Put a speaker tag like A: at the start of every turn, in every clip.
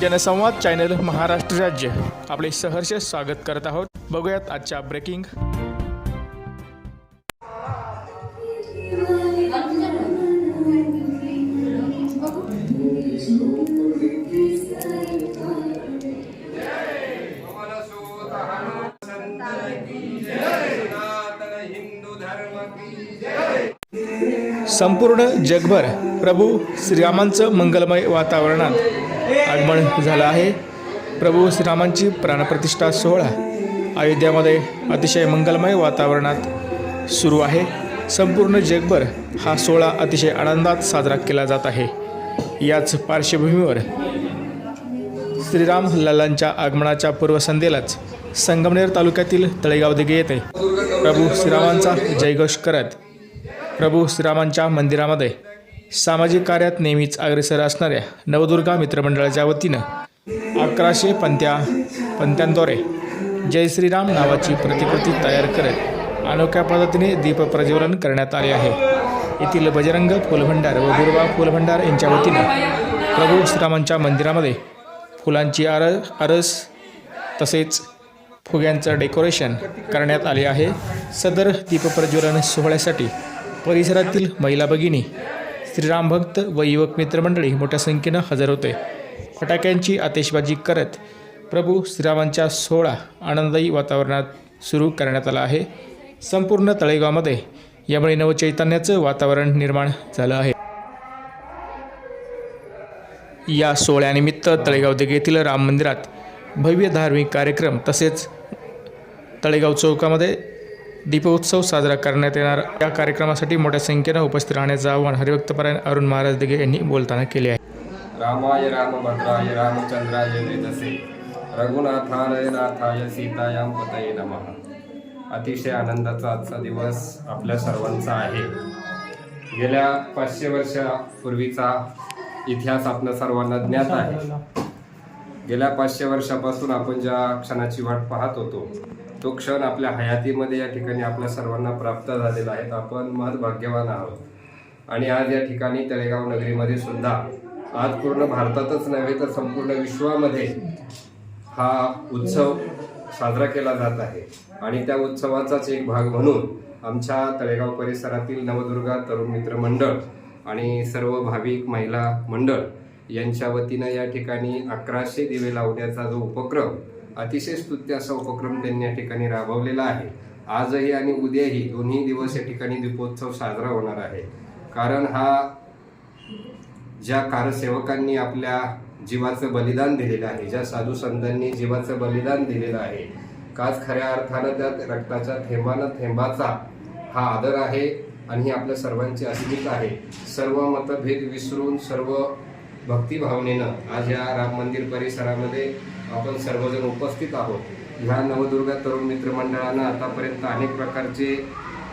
A: जनसंवाद चॅनल महाराष्ट्र राज्य. आपले सहर्ष स्वागत करत आहोत. बघूयात आजच्या ब्रेकिंग. संपूर्ण जगभर प्रभू श्रीरामांचं मंगलमय वातावरणात आगमन झालं आहे. प्रभू श्रीरामांची प्राणप्रतिष्ठा सोहळा अयोध्यामध्ये अतिशय मंगलमय वातावरणात सुरू आहे. संपूर्ण जगभर हा सोहळा अतिशय आनंदात साजरा केला जात आहे. याच पार्श्वभूमीवर श्रीराम लालांच्या आगमनाच्या पूर्वसंध्येलाच संगमनेर तालुक्यातील तळेगाव दिघे येथे प्रभू श्रीरामांचा जयघोष करत प्रभू श्रीरामांच्या मंदिरामध्ये सामाजिक कार्यात नेहमीच अग्रेसर असणाऱ्या नवदुर्गा मित्रमंडळाच्या वतीनं अकराशे पंत्या पंत्यांद्वारे जय श्रीराम नावाची प्रतिकृती तयार करत अनोख्या पद्धतीने दीप प्रज्वलन करण्यात आले आहे. येथील बजरंग फुलभंडार व दुर्गा फुलभंडार यांच्या वतीनं प्रभू श्रीरामांच्या मंदिरामध्ये फुलांची आर आरस तसेच फुग्यांचं डेकोरेशन करण्यात आले आहे. सदर दीपप्रज्वलन सोहळ्यासाठी परिसरातील महिला भगिनी श्रीराम भक्त व युवक मित्रमंडळी मोठ्या संख्येनं हजर होते. फटाक्यांची आतिषबाजी करत प्रभू श्रीरामांच्या सोहळा आनंददायी वातावरणात सुरू करण्यात आला आहे. संपूर्ण तळेगावमध्ये यामुळे नवचैतन्याचं वातावरण निर्माण झालं आहे. या सोहळ्यानिमित्त तळेगाव दिघे येथील राम मंदिरात भव्य धार्मिक कार्यक्रम तसेच तळेगाव चौकामध्ये दीपोत्सव साजरा करण्यात येणार. या कार्यक्रमासाठी मोठ्या संख्येनं उपस्थित राहण्याचं आवाहन हरिभक्तपरायण अरुण महाराज दिघे यांनी बोलताना केले आहे.
B: रामाय रामभद्राय रामचंद्राय वेदसे रघुनाथाय नाथाय सीतायाम पतये नम. अतिशय आनंदाचा आजचा दिवस आपल्या सर्वांचा आहे. गेल्या पाचशे वर्षापूर्वीचा इतिहास आपल्या सर्वांना ज्ञात आहे. गेल्या पाचशे वर्षापासून आपण ज्या क्षणाची वाट पाहत होतो तो क्षण आपल्या हयातीमध्ये या ठिकाणी आपल्या सर्वांना प्राप्त झालेला आहे. आपण महत् भाग्यवान आहोत. आणि आज या ठिकाणी तळेगाव नगरीमध्ये सुद्धा आज पूर्ण भारतातच नव्हे तर संपूर्ण विश्वामध्ये हा उत्सव साजरा केला जात आहे. आणि त्या उत्सवाचाच एक भाग म्हणून आमच्या तळेगाव परिसरातील नवदुर्गा तरुण मित्र मंडळ आणि सर्व भाविक महिला मंडळ यांच्या वतीनं या ठिकाणी अकराशे दिवे लावण्याचा जो उपक्रम अतिशय स्तुत्य असा उपक्रम त्यांनी या ठिकाणी राबवलेला आहे. आजही आणि उद्याही दोन्ही दिवस या ठिकाणी दीपोत्सव साजरा होणार आहे. कारण हा ज्या कारसेवकांनी आपल्या जीवाचं बलिदान दिलेलं आहे ज्या साधू संतांनी जीवाचं बलिदान दिलेलं आहे काच खऱ्या अर्थानं त्या रक्ताच्या थेंबानं थेंबाचा हा आदर आहे आणि ही आपल्या सर्वांची अस्मिता आहे. सर्व मतभेद विसरून सर्व भक्तिभावनेनं आज या राम मंदिर परिसरामध्ये आपण सर्वजण उपस्थित आहोत. ह्या नवदुर्गा तरुण मित्र मंडळानं आतापर्यंत अनेक प्रकारचे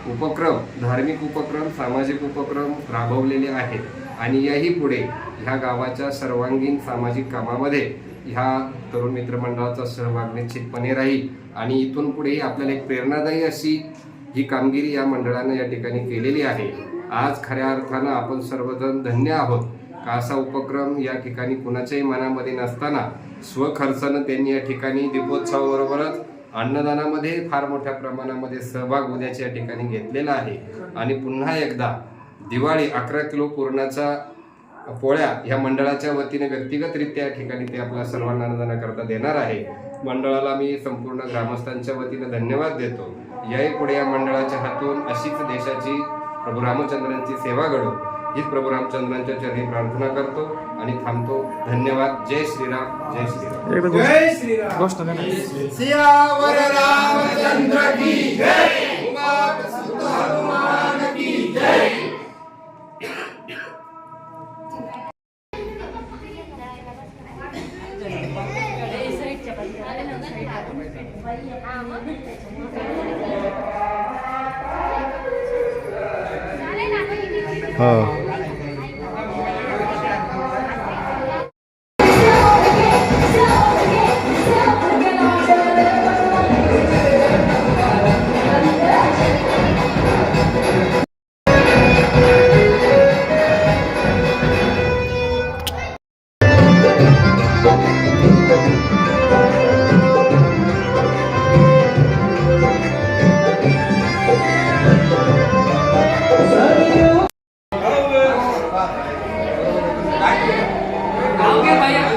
B: उपक्रम धार्मिक उपक्रम सामाजिक उपक्रम राबवलेले आहेत. आणि याही पुढे ह्या गावाच्या सर्वांगीण सामाजिक कामामध्ये ह्या तरुण मित्र मंडळाचा सहभाग निश्चितपणे राहील. आणि इथून पुढेही आपल्याला एक प्रेरणादायी अशी ही कामगिरी या मंडळानं या ठिकाणी केलेली आहे. आज खऱ्या अर्थानं आपण सर्वजण धन्य आहोत. का असा उपक्रम या ठिकाणी कुणाच्याही मनामध्ये नसताना स्वखर्चानं त्यांनी या ठिकाणी दीपोत्सवाबरोबरच अन्नदानामध्ये फार मोठ्या प्रमाणामध्ये सहभाग उद्याच्या या ठिकाणी घेतलेला आहे. आणि पुन्हा एकदा दिवाळी अकरा किलो पूर्णाचा पोळ्या ह्या मंडळाच्या वतीने व्यक्तिगतरित्या या ठिकाणी ते आपल्या सर्वांना अन्नदानाकरता देणार आहे. मंडळाला मी संपूर्ण ग्रामस्थांच्या वतीने धन्यवाद देतो. याही पुढे या मंडळाच्या हातून अशीच देशाची प्रभू रामचंद्रांची सेवा घडो. हीच प्रभू रामचंद्रांच्या चरणी प्रार्थना करतो आणि थांबतो. धन्यवाद. जय श्रीराम. जय श्रीराम. सियावर रामचंद्र की जय. हनुमान की जय.
C: हो ओके भैया